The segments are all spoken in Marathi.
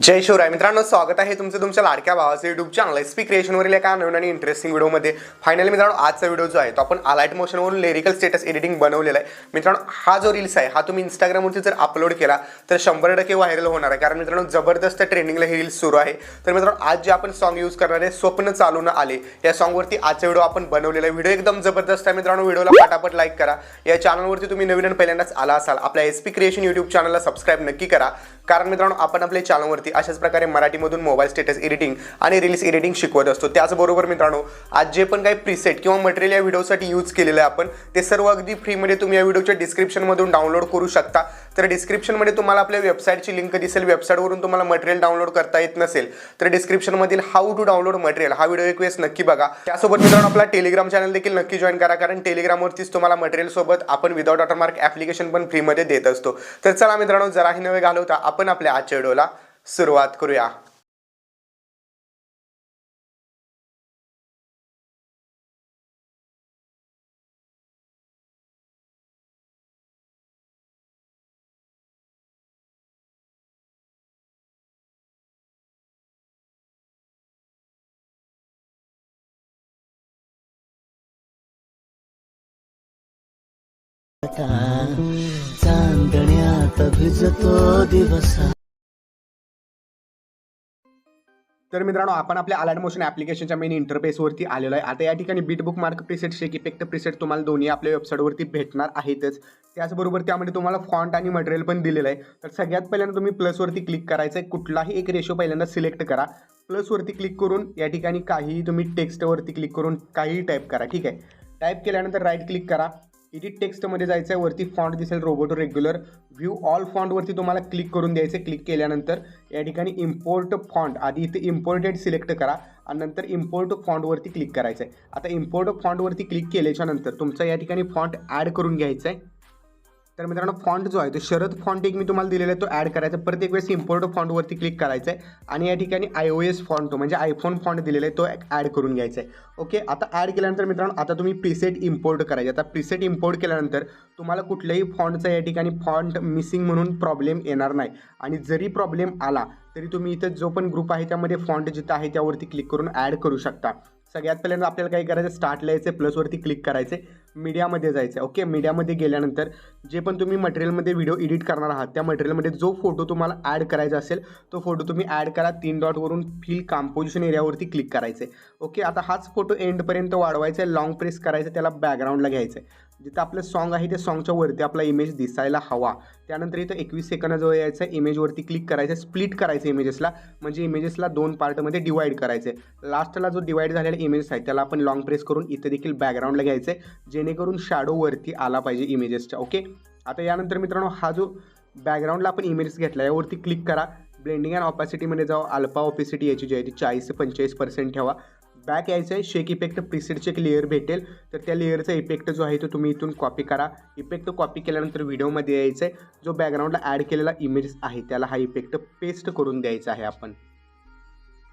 जय शिवराय. मित्रांनो स्वागत आहे तुमचं तुमच्या लाडक्या भावाचं युट्यूब चॅनल एस पी क्रिएशनवरील एका नवीन आणि इंटरेस्टिंग व्हिडिओमध्ये फायनली मित्रांनो आजचा व्हिडिओ जो आहे तो आपण अलाइट मोशनवरून लिरिकल स्टेटस एडिटिंग बनवलेला आहे. मित्रांनो हा जो रील्स आहे हा तुम्ही इंस्टाग्रामवरती जर अपलोड केला तर शंभर टक्के व्हायरल होणार आहे. कारण मित्रांनो जबरदस्त ट्रेंडिंगला हे रील्स सुरू आहे. तर मित्रांनो आज जे आपण सॉन्ग यूज करणार आहे स्वप्न चालू न आले. या सॉंगवरती आजचा व्हिडिओ आपण बनवलेला आहे. व्हिडिओ एकदम जबरदस्त आहे मित्रांनो. व्हिडिओला पटापट लाईक करा. या चॅनलवरती तुम्ही नवीन आणि पहिल्यांदाच आला असाल आपल्या एस पी क्रिएशन युट्यूब चॅनलला सबस्क्राईब नक्की करा. कारण मित्रांनो आपण आपल्या चॅनलवरती अशाच प्रकारे मराठीमधून मोबाईल स्टेटस एडिटिंग आणि रील्स एडिटिंग शिकवत असतो. त्याचबरोबर मित्रांनो आज जे पण काही प्रीसेट किंवा मटेरियल या व्हिडिओसाठी यूज केलेलं आहे आपण ते सर्व अगदी फ्रीमध्ये तुम्ही या व्हिडिओच्या डिस्क्रिप्शनमधून डाउनलोड करू शकता. तर डिस्क्रिप्शनमध्ये तुम्हाला आपल्या वेबसाईटची लिंक दिसेल. वेबसाईटवरून तुम्हाला मटेरियल डाउनलोड करता येत नसेल तर डिस्क्रिप्शनमधील हाऊ टू डाउनलोड मटेरियल हा व्हिडिओ एक वेळेस नक्की बघा. त्यासोबत मित्रांनो आपला टेलिग्राम चॅनल देखील नक्की जॉईन करा कारण टेलिग्रामवरतीच तुम्हाला मटेरियल सोबत आपण विदाउट वॉटरमार्क ॲप्लिकेशन पण फ्रीमध्ये देत असतो. तर चला मित्रांनो जराही नवे घालवता आपण आपल्या आजच्या व्हिडिओला सुरुवात करूया. चांदण्यात भिजतो दिवस. तर मित्रांनो आपण आपल्या अलर्ट मोशन ॲप्लिकेशनच्या मेन इंटरफेसवरती आलेलो आहे. आता या ठिकाणी beat bookmark preset shake effect preset तुम्हाला दोन्ही आपल्या वेबसाईटवरती भेटणार आहेतच. त्याचबरोबर त्यामध्ये तुम्हाला फॉन्ट आणि मटेरियल पण दिलेलं आहे. तर सगळ्यात पहिल्यांदा तुम्ही प्लसवरती क्लिक करायचं आहे. कुठलाही एक रेशो पहिल्यांदा सिलेक्ट करा. प्लसवरती क्लिक करून या ठिकाणी काहीही तुम्ही टेक्स्टवरती क्लिक करून काहीही टाईप करा. ठीक आहे? टाईप केल्यानंतर राईट क्लिक करा. एडिट टेक्स्टमध्ये जायचं आहे वरती फॉन्ट दिसेल रोबोटो रेग्युलर व्ह्यू ऑल फॉन्टवरती तुम्हाला क्लिक करून द्यायचं क्लिक केल्यानंतर या ठिकाणी इम्पोर्ट फॉन्ट आधी इथे इम्पोर्टेड सिलेक्ट करा आणि नंतर इम्पोर्ट फॉन्टवरती क्लिक करायचं आहे आता इम्पोर्ट फॉन्टवरती क्लिक केल्याच्यानंतर तुमचा या ठिकाणी फॉन्ट ॲड करून घ्यायचा आहे तर मित्रांनो फॉन्ट जो आहे तो शरद फॉन्ट एक मी तुम्हाला दिलेला आहे तो ॲड करायचा. प्रत्येक वेळेस इम्पोर्ट फॉन्टवरती क्लिक करायचं आहे. आणि या ठिकाणी आय ओ एस फॉन्ट म्हणजे आयफोन फॉन्ट दिलेला आहे तो ॲड करून घ्यायचा आहे. ओके आता ॲड केल्यानंतर मित्रांनो आता तुम्ही प्रिसेट इम्पोर्ट करायचे. आता प्रिसेट इम्पोर्ट केल्यानंतर तुम्हाला कुठल्याही फॉन्टचा या ठिकाणी फॉन्ट मिसिंग म्हणून प्रॉब्लेम येणार नाही. आणि जरी प्रॉब्लेम आला तरी तुम्ही इथं जो पण ग्रुप आहे त्यामध्ये फॉन्ट जिथं आहे त्यावरती क्लिक करून ॲड करू शकता. सगळ्यात पहिल्यांदा आपल्याला काय करायचं? स्टार्ट लिहायचं प्लसवरती क्लिक करायचे मीडियामध्ये जायचं आहे ओके मीडियामध्ये गेल्यानंतर जे पण तुम्ही मटेरियलमध्ये व्हिडिओ एडिट करणार आहात त्या मटेरियलमध्ये जो फोटो तुम्हाला ॲड करायचा असेल तो फोटो तुम्ही ॲड करा. तीन डॉटवरून फिल काम्पोजिशन एरियावरती क्लिक करायचे ओके आता हाच फोटो एंडपर्यंत वाढवायचा आहे लॉंग प्रेस करायचं त्याला बॅकग्राऊंडला घ्यायचं आहे जिथं आपलं सॉन्ग आहे त्या सॉन्गच्या वरती आपला इमेज दिसायला हवा. त्यानंतर इथं एकवीस सेकंदाजवळ यायचं आहे इमेजवरती क्लिक करायचं स्प्लिट करायचं इमेजेसला म्हणजे इमेजेसला दोन पार्टमध्ये डिवाईड करायचं आहे लास्टला जो डिवाईड झालेला इमेजेस आहे त्याला आपण लॉंग प्रेस करून इथं देखील बॅकग्राऊंडला घ्यायचं आहे जेणेकरून शॅडोवरती आला पाहिजे इमेजेसच्या ओके आता यानंतर मित्रांनो हा जो बॅकग्राऊंडला आपण इमेजेस घेतला यावरती क्लिक करा. ब्लेंडिंग अँड ऑपॅसिटीमध्ये जाऊ. अल्फा ऑपॅसिटी याची जी आहे ती चाळीस ते पंचेचाळीस पर्सेंट ठेवा. बॅक यायचं आहे शेक इफेक्ट प्रिसेटचे एक लेअर भेटेल. तर त्या लेअरचा इफेक्ट जो आहे तो तुम्ही इथून कॉपी करा. इफेक्ट कॉपी केल्यानंतर व्हिडिओमध्ये यायचं आहे जो बॅकग्राऊंडला ॲड केलेला इमेज आहे त्याला हा इफेक्ट पेस्ट करून द्यायचा आहे आपण.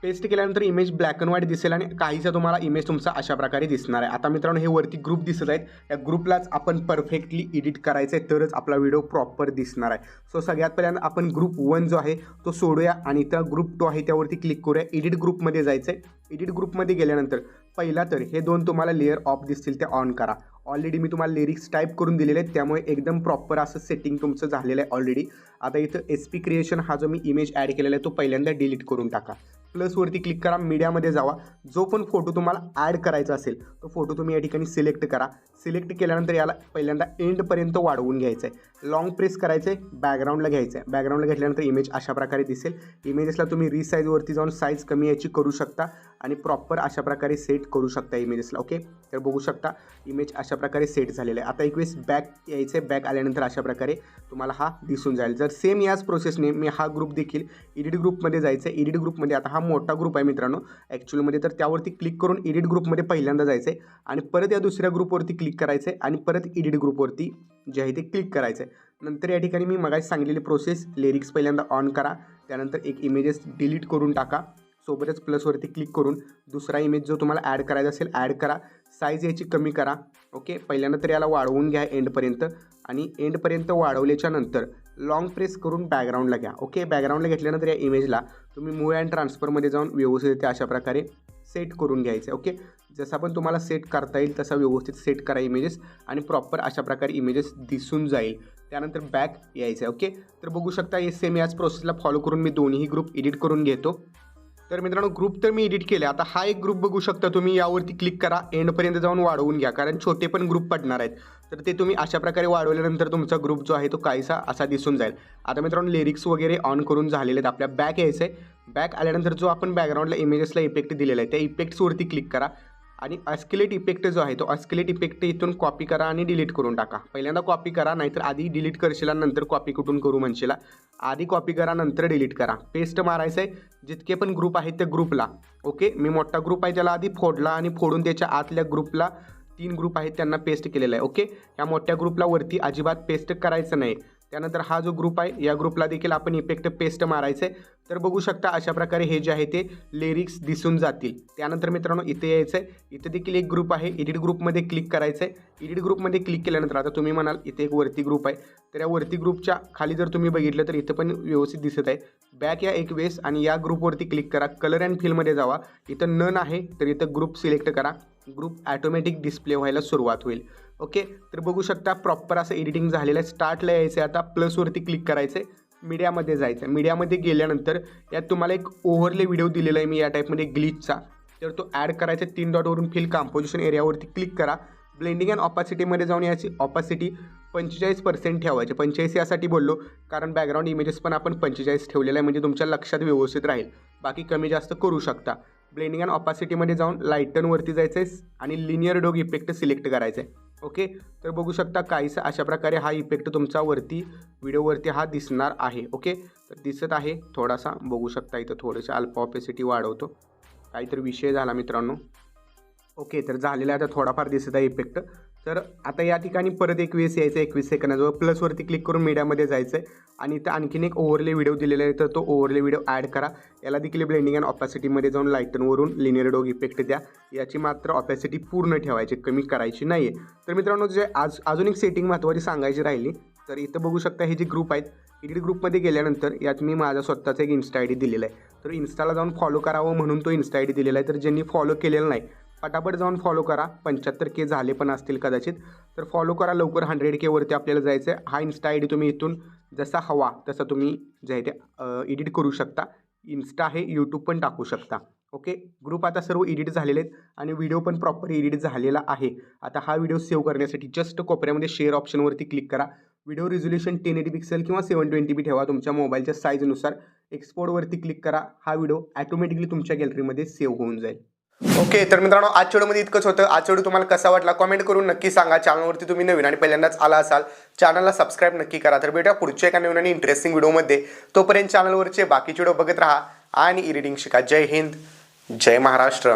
पेस्ट केल्यानंतर इमेज ब्लॅक अँड व्हाईट दिसेल आणि काहीसा तुम्हाला इमेज तुमचा अशा प्रकारे दिसणार आहे. आता मित्रांनो हे वरती ग्रुप दिसत आहेत. या ग्रुपलाच आपण परफेक्टली एडिट करायचं आहे तरच आपला व्हिडिओ प्रॉपर दिसणार आहे. सो सगळ्यात पहिल्यांदा आपण ग्रुप वन जो आहे तो सोडूया आणि त्या ग्रुप टू आहे त्यावरती क्लिक करूया. एडिट ग्रुपमध्ये जायचं आहे एडिट ग्रुपमध्ये गेल्यानंतर पहिला तर हे दोन तुम्हाला लेअर ऑफ दिसतील ते ऑन करा. ऑलरेडी मी तुम्हाला लिरिक्स टाईप करून दिलेले आहेत त्यामुळे एकदम प्रॉपर असं सेटिंग तुमचं झालेलं आहे ऑलरेडी आता इथं एस पी क्रिएशन हा जो मी इमेज ॲड केलेला आहे तो पहिल्यांदा डिलीट करून टाका. प्लसवरती क्लिक करा मीडियामध्ये जावा. जो पण फोटो तुम्हाला ॲड करायचा असेल तो फोटो तुम्ही या ठिकाणी सिलेक्ट करा. सिलेक्ट केल्यानंतर याला पहिल्यांदा एंडपर्यंत वाढवून घ्यायचं आहे लॉंग प्रेस करायचं आहे बॅकग्राऊंडला घ्यायचं आहे बॅकग्राऊंडला घेतल्यानंतर इमेज अशा प्रकारे दिसेल. इमेजेसला तुम्ही रिसाईजवरती जाऊन साईज कमी याची करू शकता आणि प्रॉपर अशा प्रकारे सेट करू शकता इमेजेसला ओके तर बघू शकता इमेज अशा प्रकारे सेट झालेलं आहे. आता एक वेळेस बॅक यायचं आहे बॅक आल्यानंतर अशा प्रकारे तुम्हाला हा दिसून जाईल. जर सेम याच प्रोसेसने मी हा ग्रुप देखील एडिट ग्रुपमध्ये जायचं आहे एडिट ग्रुपमध्ये आता हा मोठा ग्रुप आहे मित्रांनो. ॲक्च्युअलमध्ये तर त्यावरती क्लिक करून एडिट ग्रुपमध्ये पहिल्यांदा जायचं आहे आणि परत या दुसऱ्या ग्रुपवरती क्लिक करायचं आहे आणि परत एडिट ग्रुपवरती जे आहे ते क्लिक करायचं आहे नंतर या ठिकाणी मी मगाशी सांगलेली प्रोसेस लिरिक्स पहिल्यांदा ऑन करा त्यानंतर एक इमेजेस डिलीट करून टाका. सोबतच प्लसवरती क्लिक करून दुसरा इमेज जो तुम्हाला ॲड करायचा असेल ॲड करा. साईज याची कमी करा. ओके पहिल्यांदा तर याला वाढवून घ्या एंडपर्यंत आणि एंडपर्यंत वाढवल्याच्या नंतर लॉंग प्रेस करून बॅकग्राऊंडला घ्या. ओके बॅकग्राऊंडला घेतल्यानंतर या इमेजला तुम्ही मूव्ह अँड ट्रान्सफरमध्ये जाऊन व्यवस्थित अशा प्रकारे सेट करून घ्यायचं. ओके जसं पण तुम्हाला सेट करता येईल तसा व्यवस्थित सेट करा इमेजेस आणि प्रॉपर अशा प्रकारे इमेजेस दिसून जाईल. त्यानंतर बॅक यायचं आहे ओके तर बघू शकता हे सेम याच प्रोसेसला फॉलो करून मी दोन्ही ग्रुप एडिट करून घेतो. तर मित्रांनो ग्रुप तर मी एडिट केले आता हा एक ग्रुप बघू शकता तुम्ही. यावरती क्लिक करा. एंडपर्यंत जाऊन वाढवून घ्या. कारण छोटे पण ग्रुप पडणार आहेत. तर ते तुम्ही अशा प्रकारे वाढवल्यानंतर तुमचा ग्रुप जो आहे तो काहीसा असा दिसून जाईल. आता मित्रांनो लिरिक्स वगैरे ऑन करून झालेले आहेत. आपल्या बॅक यायचं आहे बॅक आल्यानंतर जो आपण बॅकग्राऊंडला इमेजेसला इफेक्ट दिलेला आहे त्या इफेक्ट्सवरती क्लिक करा. आणि अस्किलेट इफेक्ट जो आहे तो अस्किलेट इफेक्ट इथून कॉपी करा आणि डिलीट करून टाका. पहिल्यांदा कॉपी करा नाहीतर आधी डिलीट करशील नंतर कॉपी कुठून करू म्हणशील. आधी कॉपी करा नंतर डिलीट करा. पेस्ट मारायचं आहे जितके पण ग्रुप आहेत त्या ग्रुपला ओके मी मोठा ग्रुप आहे त्याला आधी फोडला आणि फोडून त्याच्या आतल्या ग्रुपला तीन ग्रुप आहेत त्यांना पेस्ट केलेलं आहे. ओके या मोठ्या ग्रुपला वरती अजिबात पेस्ट करायचं नाही. त्यानंतर हा जो ग्रुप आहे या ग्रुपला देखील आपण इफेक्ट पेस्ट मारायचं आहे तर बघू शकता अशा प्रकारे हे जे आहे ते लिरिक्स दिसून जातील. त्यानंतर मित्रांनो इथे यायचं आहे इथे देखील एक ग्रुप आहे. एडिट ग्रुपमध्ये क्लिक करायचं आहे एडिट ग्रुपमध्ये क्लिक केल्यानंतर आता तुम्ही म्हणाल इथे एक वरती ग्रुप आहे. तर या वरती ग्रुपच्या खाली जर तुम्ही बघितलं तर इथं पण व्यवस्थित दिसत आहे. बॅक या एक वेळेस आणि या ग्रुपवरती क्लिक करा. कलर अँड फिलमध्ये जावा. इथं नन आहे तर इथं ग्रुप सिलेक्ट करा. ग्रुप ॲटोमॅटिक डिस्प्ले व्हायला सुरुवात होईल. ओके तर बघू शकता प्रॉपर असं एडिटिंग झालेलं आहे. स्टार्टला यायचं आहे आता प्लसवरती क्लिक करायचं आहे मीडियामध्ये जायचं आहे मीडियामध्ये गेल्यानंतर यात तुम्हाला एक ओव्हरले व्हिडिओ दिलेला आहे मी या टाईपमध्ये ग्लिचचा तर तो ॲड करायचा आहे. तीन डॉटवरून फिल कॉम्पोजिशन एरियावरती क्लिक करा. ब्लेंडिंग अँड ऑपॅसिटीमध्ये जाऊन याची ऑपॅसिटी पंचेचाळीस पर्सेंट ठेवायचे. पंचेचाळीस यासाठी बोललो कारण बॅकग्राऊंड इमेजेस पण आपण पंचेचाळीस ठेवलेलं आहे म्हणजे तुमच्या लक्षात व्यवस्थित राहील. बाकी कमी जास्त करू शकता. ब्लेंडिंग अँड ऑपॅसिटीमध्ये जाऊन लाईटनवरती जायचं आहे आणि लिनियर डोग इफेक्ट सिलेक्ट करायचं आहे ओके? तर बघू शकता काहीसा अशा प्रकारे हा इफेक्ट तुमचा वरती व्हिडिओवरती हा दिसणार आहे. ओके? तर दिसत आहे थोडासा. बघू शकता इथं थोडंसं अल्फा ऑपेसिटी वाढवतो. काहीतरी विषय झाला मित्रांनो. ओके? तर झालेला आता थोडाफार दिसत आहे इफेक्ट. तर आता या ठिकाणी परत एकवीस यायचं एकवीस सेकंदाजवळ. प्लसवरती क्लिक करून मीडियामध्ये जायचं आहे आणि इथं आणखीन एक ओव्हरले व्हिडिओ दिलेला आहे तर तो ओव्हरले व्हिडिओ ॲड करा. याला देखील ब्लेंडिंग अँड ऑपॅसिटीमध्ये जाऊन लाईटनवरून लिनियर डोग इफेक्ट द्या. याची मात्र ऑपॅसिटी पूर्ण ठेवायची कमी करायची नाही आहे तर मित्रांनो जे आज अजून एक सेटिंग महत्त्वाची सांगायची राहिली तर इथं बघू शकता हे जे ग्रुप आहेत एडिट ग्रुपमध्ये गेल्यानंतर यात मी माझा स्वतःचा एक इन्स्टा आय डी दिलेला आहे. तर इन्स्टाला जाऊन फॉलो करावं म्हणून तो इन्स्टा आय डी दिलेला आहे. तर ज्यांनी फॉलो केलेला नाही पटापट जाऊन फॉलो करा. पंच्याहत्तर के झाले पण असतील कदाचित. तर फॉलो करा लवकर. हंड्रेड केवरती आपल्याला जायचं आहे हा इन्स्टा आय डी तुम्ही इथून जसा हवा तसा तुम्ही जे आहे ते एडिट करू शकता. इन्स्टा आहे यूट्यूब पण टाकू शकता. ओके ग्रुप आता सर्व एडिट झालेले आहेत आणि व्हिडिओ पण प्रॉपर एडिट झालेला आहे. आता हा व्हिडिओ सेव्ह करण्यासाठी जस्ट कोपऱ्यामध्ये शेअर ऑप्शनवरती क्लिक करा. Video resolution ten eighty pixel किंवा सेवन ट्वेंटी बी ठेवा. तुमच्या मोबाईलच्या साईजनुसार एक्सपोर्टवरती क्लिक करा. हा व्हिडिओ ॲटोमॅटिकली तुमच्या गॅलरीमध्ये सेव्ह होऊन जाईल. ओके तर मित्रांनो आज व्हिडिओमध्ये इतकंच होतं. आज व्हिडिओ तुम्हाला कसा वाटला कमेंट करून नक्की सांगा. चॅनलवरती तुम्ही नवीन आणि पहिल्यांदाच आला असाल चॅनलला सबस्क्राईब नक्की करा. तर भेटा पुढच्या एका नवीन आणि इंटरेस्टिंग व्हिडिओमध्ये तोपर्यंत चॅनलवरचे बाकीचे व्हिडिओ बघत राहा आणि एडिटिंग शिका. जय हिंद जय महाराष्ट्र.